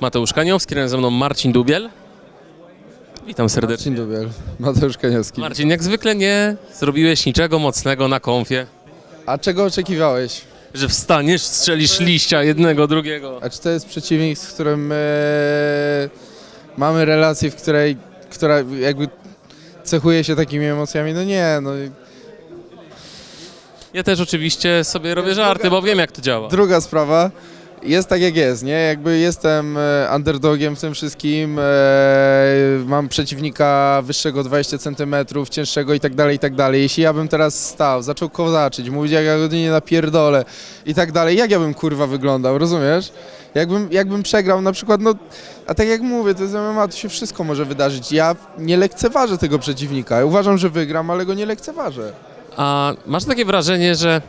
Mateusz Kaniowski, razem ze mną Marcin Dubiel. Witam serdecznie. Dzień dobry, Mateusz Kaniowski. Marcin, jak zwykle nie zrobiłeś niczego mocnego na konfie, A czego oczekiwałeś? że wstaniesz, strzelisz liścia jednego, drugiego. A czy to jest przeciwnik, z którym e, mamy relację, w której, która jakby cechuje się takimi emocjami? No nie, no. Ja też oczywiście sobie robię żarty, bo wiem jak to działa. Druga sprawa, jest tak jak jest, nie? Jakby jestem e, underdogiem w tym wszystkim, e, mam przeciwnika wyższego 20 cm, cięższego i tak dalej, i tak dalej. Jeśli ja bym teraz stał, zaczął kozaczyć, mówić jak ja go nie napierdolę i tak dalej, jak ja bym kurwa wyglądał, rozumiesz? Jakbym, jakbym przegrał na przykład, no, a tak jak mówię, to jest MMA, to się wszystko może wydarzyć. Ja nie lekceważę tego przeciwnika. Uważam, że wygram, ale go nie lekceważę. A masz takie wrażenie, że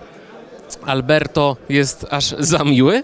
Alberto jest aż za miły?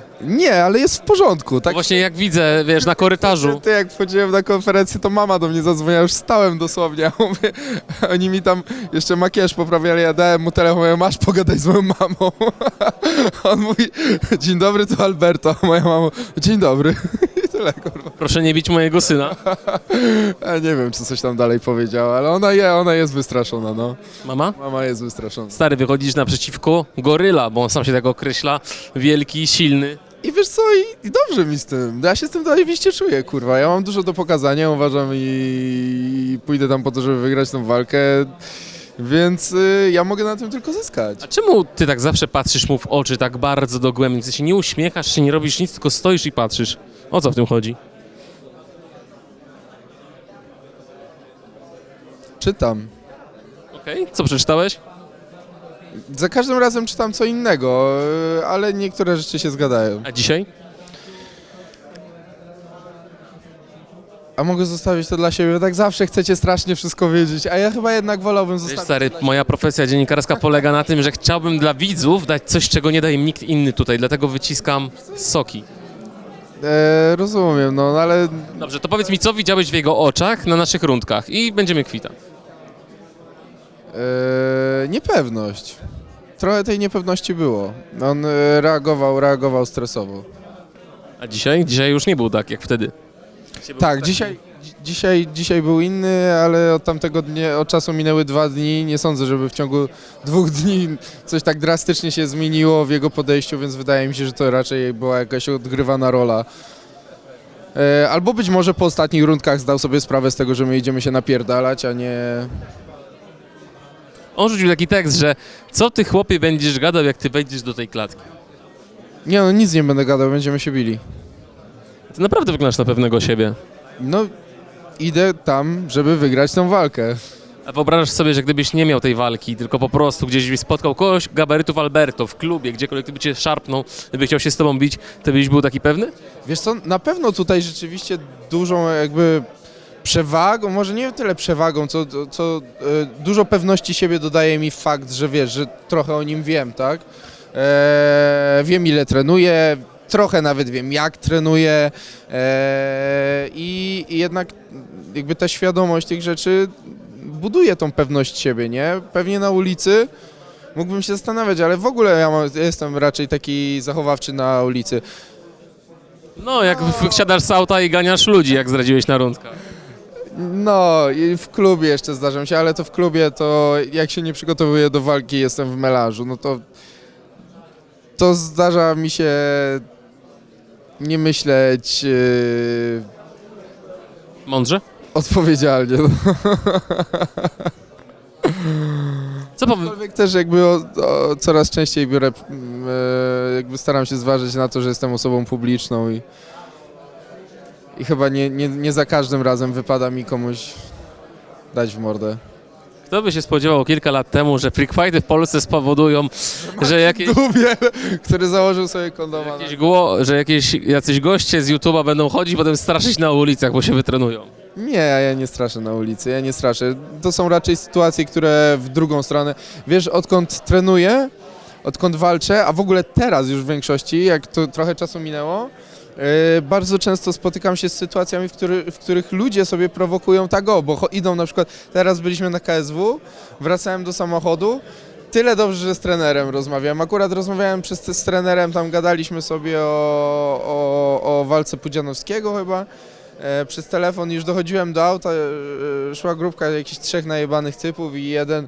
Nie, ale jest w porządku. Tak Właśnie jak widzę, wiesz, na korytarzu. Ty jak wchodziłem na konferencję, to mama do mnie zadzwoniła, już stałem dosłownie, a mówię, oni mi tam jeszcze makijaż poprawiali, ja dałem mu telefon, mówię, masz pogadaj z moją mamą. On mówi, dzień dobry, to Alberto, a moja mama, dzień dobry. I tyle, kurwa. Proszę nie bić mojego syna. Ja nie wiem, czy coś tam dalej powiedziała, ale ona je, ona jest wystraszona, no. Mama? Mama jest wystraszona. Stary, wychodzisz naprzeciwko goryla, bo on sam się tak określa. Wielki, silny. I wiesz co, i, i dobrze mi z tym. Ja się z tym zajebiście czuję, kurwa. Ja mam dużo do pokazania, uważam, i pójdę tam po to, żeby wygrać tą walkę. Więc y, ja mogę na tym tylko zyskać. A czemu ty tak zawsze patrzysz mu w oczy tak bardzo dogłębnie? Ty się nie uśmiechasz, czy nie robisz nic, tylko stoisz i patrzysz. O co w tym chodzi? Czytam. Okej, co przeczytałeś? Za każdym razem czytam co innego, y, ale niektóre rzeczy się zgadają. A dzisiaj? A mogę zostawić to dla siebie, bo tak zawsze chcecie strasznie wszystko wiedzieć, a ja chyba jednak wolałbym Wiesz, zostawić. stary, moja profesja dziennikarska polega na tym, że chciałbym dla widzów dać coś, czego nie daje im nikt inny tutaj, dlatego wyciskam soki. E, rozumiem, no ale Dobrze, to powiedz mi, co widziałeś w jego oczach na naszych rundkach i będziemy kwita. E, niepewność. Trochę tej niepewności było. On e, reagował, reagował stresowo. A dzisiaj? Dzisiaj już nie był tak jak wtedy. Tak, dzisiaj, dzi- dzisiaj, dzisiaj był inny, ale od tamtego dnia, od czasu minęły dwa dni. Nie sądzę, żeby w ciągu dwóch dni coś tak drastycznie się zmieniło w jego podejściu, więc wydaje mi się, że to raczej była jakaś odgrywana rola. E, Albo być może po ostatnich rundkach zdał sobie sprawę z tego, że my idziemy się napierdalać, a nie... On rzucił taki tekst, że co ty chłopie będziesz gadał, jak ty wejdziesz do tej klatki? Nie no, nic nie będę gadał, będziemy się bili. Ty naprawdę wyglądasz na pewnego siebie. No, idę tam, żeby wygrać tą walkę. A wyobrażasz sobie, że gdybyś nie miał tej walki, tylko po prostu gdzieś byś spotkał kogoś gabarytów Alberto w klubie, gdziekolwiek gdyby cię szarpnął, gdyby chciał się z tobą bić, to byś był taki pewny? Wiesz co, na pewno tutaj rzeczywiście dużą jakby przewagą, może nie tyle przewagą, co, co e, dużo pewności siebie dodaje mi fakt, że wiesz, że trochę o nim wiem, tak? E, wiem ile trenuję, trochę nawet wiem jak trenuję e, i, jednak jakby ta świadomość tych rzeczy buduje tą pewność siebie, nie? Pewnie na ulicy mógłbym się zastanawiać, ale w ogóle ja, mam, jestem raczej taki zachowawczy na ulicy. No, jak wsiadasz z auta i ganiasz ludzi, jak zdradziłeś na rundkach. No, i w klubie jeszcze zdarzam się, ale to w klubie to jak się nie przygotowuję do walki, jestem w melanżu, no to to zdarza mi się nie myśleć yy, Mądrze? odpowiedzialnie. No. Co powie... Aczkolwiek też jakby o, o, coraz częściej biorę, mm, e, jakby staram się zważyć na to, że jestem osobą publiczną i, i chyba nie, nie, nie za każdym razem wypada mi komuś dać w mordę. Kto by się spodziewał kilka lat temu, że freak fighty w Polsce spowodują, że jakieś, Dubiel, który założył sobie kondoma. jakieś, gło, że jakieś jacyś goście z YouTube'a będą chodzić, potem straszyć na ulicach, bo się wytrenują. Nie, ja nie straszę na ulicy, ja nie straszę. To są raczej sytuacje, które w drugą stronę. Wiesz, odkąd trenuję, odkąd walczę, a w ogóle teraz już w większości, jak to trochę czasu minęło, bardzo często spotykam się z sytuacjami, w, który, w których ludzie sobie prowokują tak o, bo idą na przykład, teraz byliśmy na KSW, wracałem do samochodu tyle dobrze, że z trenerem rozmawiałem. Akurat rozmawiałem przez z trenerem, tam gadaliśmy sobie o, o, o walce Pudzianowskiego chyba. E, przez telefon już dochodziłem do auta, e, szła grupka jakichś trzech najebanych typów i jeden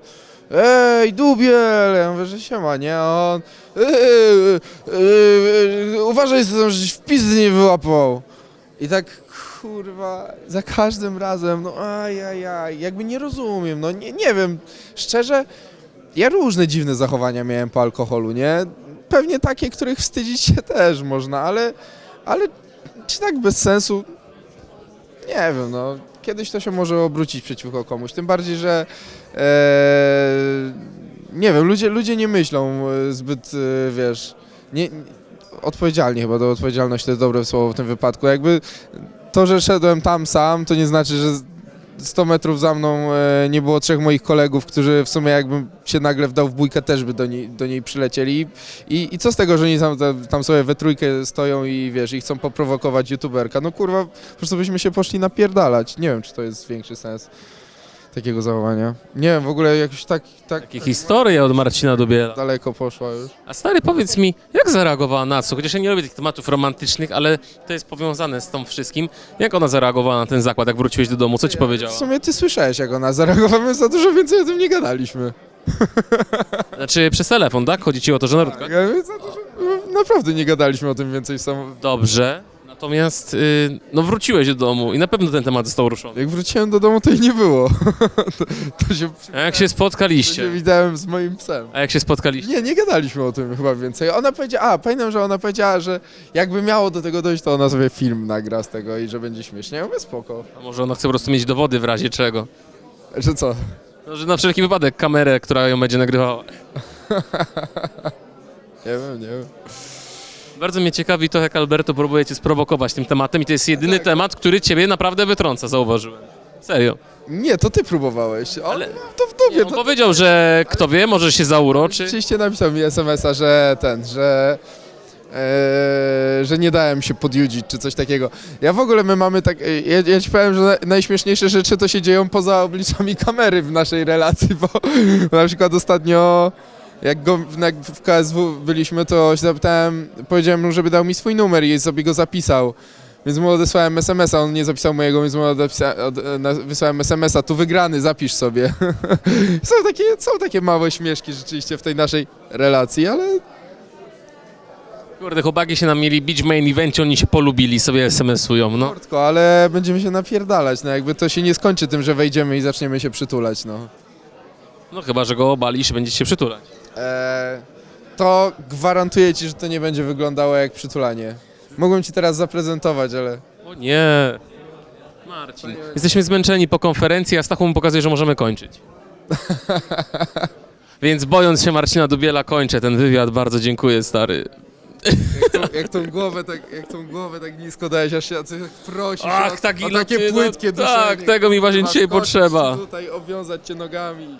Ej, dubiel! Ja mówię, że siema, nie? A on "Ej, e, e, uważaj, żeś w pizdy nie wyłapał. I tak, kurwa, za każdym razem, no ajajaj, jakby nie rozumiem, no nie, nie wiem, szczerze, ja różne dziwne zachowania miałem po alkoholu, nie? Pewnie takie, których wstydzić się też można, ale, ale czy tak bez sensu? Nie wiem, no, kiedyś to się może obrócić przeciwko komuś, tym bardziej, że e, nie wiem, ludzie, ludzie nie myślą e, zbyt, e, wiesz, nie, odpowiedzialnie chyba, do odpowiedzialność to jest dobre słowo w tym wypadku, jakby to, że szedłem tam sam, to nie znaczy, że 100 metrów za mną e, nie było trzech moich kolegów, którzy w sumie jakbym się nagle wdał w bójkę, też by do niej, do niej przylecieli. I, I co z tego, że oni tam, tam sobie we trójkę stoją i wiesz, i chcą poprowokować youtuberka? No kurwa, po prostu byśmy się poszli napierdalać. Nie wiem, czy to jest większy sens takiego zachowania. Nie wiem, w ogóle jakoś tak, tak, Takie historie od Marcina Dubiela. daleko poszła już. A stary, powiedz mi, jak zareagowała na co? Chociaż ja nie lubię tych tematów romantycznych, ale to jest powiązane z tym wszystkim. Jak ona zareagowała na ten zakład, jak wróciłeś do domu? Co ci W powiedziała? sumie ty słyszałeś, jak ona zareagowała, my za dużo więcej o tym nie gadaliśmy. Znaczy przez telefon, tak? Chodzi ci o to, że naród. Ja mówię, za dużo, naprawdę nie gadaliśmy o tym więcej sam. Dobrze. Natomiast y, no wróciłeś do domu i na pewno ten temat został ruszony. Jak wróciłem do domu, to jej nie było. to, to się, A jak się to się spotkaliście? widziałem z moim psem. A jak się spotkaliście? Nie, nie gadaliśmy o tym chyba więcej. Ona powiedziała, a pamiętam, że ona powiedziała, że jakby miało do tego dojść, to ona sobie film nagra z tego i że będzie śmiesznie. Ja mówię, spoko. A może ona chce po prostu mieć dowody w razie czego? Że co? No, że na wszelki wypadek kamerę, która ją będzie nagrywała. Nie wiem, nie wiem. Bardzo mnie ciekawi to, jak Alberto próbuje cię sprowokować tym tematem i to jest jedyny temat, który ciebie naprawdę wytrąca, zauważyłem. Serio. Nie, to ty próbowałeś. On, Ale- to w dupie. Nie, on to, powiedział, że kto wie, może się zauroczy. Oczywiście napisał mi SMS-a, że ten, że... e, że nie dałem się podjudzić, czy coś takiego. Ja w ogóle my mamy tak. e, Ja, ja ci powiem, że na, najśmieszniejsze rzeczy to się dzieją poza obliczami kamery w naszej relacji, bo, bo na przykład ostatnio. Jak, go, jak w KSW byliśmy, to się zapytałem, powiedziałem mu, żeby dał mi swój numer i sobie go zapisał. Więc mu odesłałem SMS-a, on nie zapisał mojego, więc mu odepisa, od, e, na- wysłałem SMS-a, tu wygrany, zapisz sobie. są, takie, są takie małe śmieszki rzeczywiście w tej naszej relacji, ale Kurde, chłopaki się nam mieli bić w main evencie, oni się polubili, sobie SMS-ują, no. Kortko, ale będziemy się napierdalać, no jakby to się nie skończy tym, że wejdziemy i zaczniemy się przytulać, no. No chyba, że go obalisz i będziecie się przytulać. Eee, to gwarantuję ci, że to nie będzie wyglądało jak przytulanie. Mogłem ci teraz zaprezentować, ale... O nie. Marcin. Jesteśmy zmęczeni po konferencji, a Stachu mu pokazuje, że możemy kończyć. Więc bojąc się Marcina Dubiela kończę ten wywiad. Bardzo dziękuję, stary. Jak tą, jak tą głowę tak, jak tą głowę tak nisko dałeś, aż się tak prosisz Ach, o, taki o takie no, płytkie no, duszenie. Tak, tego mi właśnie dzisiaj potrzeba. tutaj, obwiązać cię nogami.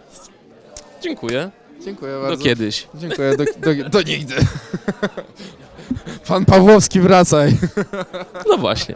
Dziękuję. Dziękuję Do bardzo. kiedyś. Dziękuję, do, do, do nigdy. Pan Pawłowski, wracaj. No właśnie.